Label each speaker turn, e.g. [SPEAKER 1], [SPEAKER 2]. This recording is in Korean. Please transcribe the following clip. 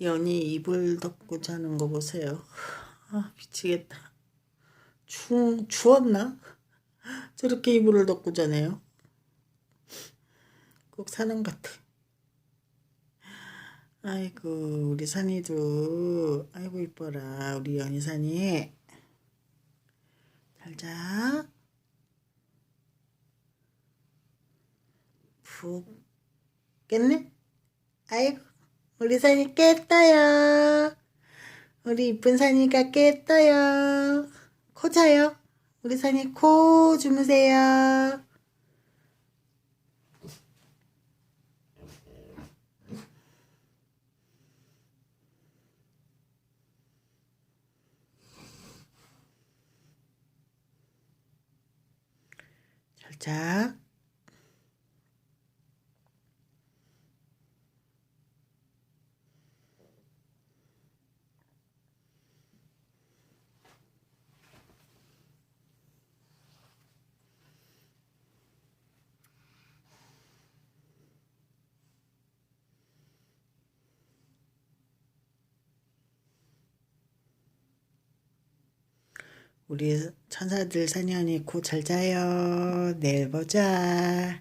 [SPEAKER 1] 연이 이불 덮고 자는 거 보세요. 아, 미치겠다. 추, 추웠나? 저렇게 이불을 덮고 자네요. 꼭 사는 것 같아. 아이고, 우리 산이도, 아이고, 이뻐라. 우리 연희 산이. 잘 자. 푹 깼네? 아이고, 우리 산이 깼어요. 우리 이쁜 산이가 깼어요. 코 자요. 우리 산이 코 주무세요. 잘 자. 우리 천사들 사냥이 코잘 자요. 내일 보자.